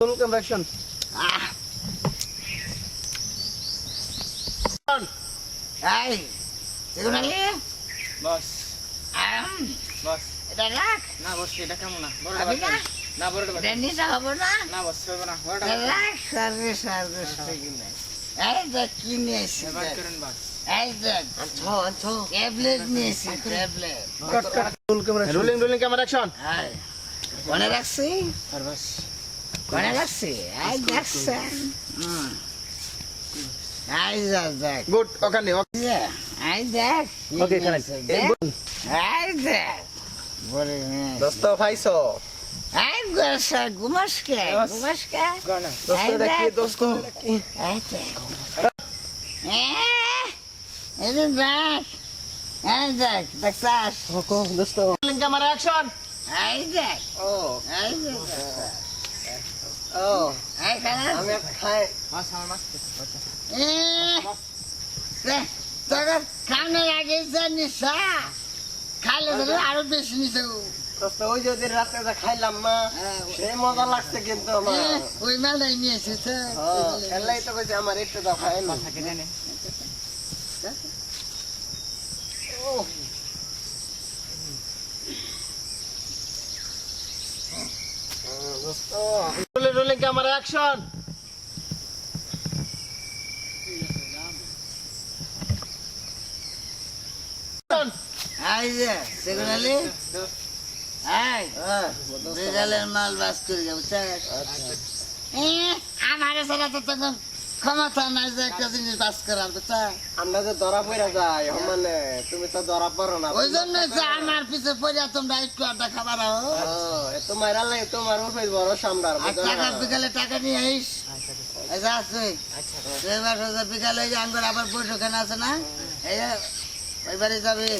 Roll camera action এই দেখুন আলি। বস। আম। বস। এটা রাখ না বস এটা কেমন না? বড় না? না বড়টা এটা নিচে না? না বস হবে না। বড়টা রাখ সার্ভিস সার্ভিস থেকে এই দেখ কি নিয়েছি বাদ দেখ। করেন বস। ট্যাবলেট নিয়েছি tablet. Cut cut roll camera rolling rolling camera action এই কোনে রাখছি আর বস। এই দেখছেন হুম এই যা দেখ গুড ওখানে যে, এই দেখ কি ওকে এখানে নিয়েছে, দেখ। এই দেখ বলে নিয়েছে। দোস্ত ভাইছো এই গোসা গুমাসকে Yes. গুমাসকে গানা দোস্ত দেখি। দোস্ত দেখ এ, যে দেখ এই দেখ দেখছাস ওকো দোস্ত রোলিং ক্যামেরা অ্যাকশন এই দেখ ও এই যে দেখছাস। ও এই খানা আমি একটা খাই মাছ আমার মাছ এ, দেখ, তোর খানের আগে যে নিশা? খাইলে ধরে আরও বেশি নিশা ওই যে রাতে খাইলাম মা সেই মজা লাগছে কিন্তু আমার। ওই মেলায় নিয়েছে তো এলাই তো কইছে আমার একটু দাও খাই না। থাকে জানে দোস্ত রোলিং রোলিং ক্যামেরা অ্যাকশন এই যে সেগুন আলী এই বিকালের মাল বাস করে যাব আমার সাথে তো তখন ক্ষমতা নাই যে একটা জিনিস বাস করার বুঝছা আমরা যে ধরা পড়া যাই মানে তুমি তো ধরা পড়ো না ওই জন্য যে আমার পিছে পড়িয়া তোমরা একটু আড্ডা খাবার হো ও, তোমার আল্লাহ তোমার উপরে বড় টাকা বিকালে টাকা নিয়ে আইস এবার বিকালে এই যে আঙ্গুর আবার বৈঠকানে আছে না এই যে ওই বাড়ি যাবি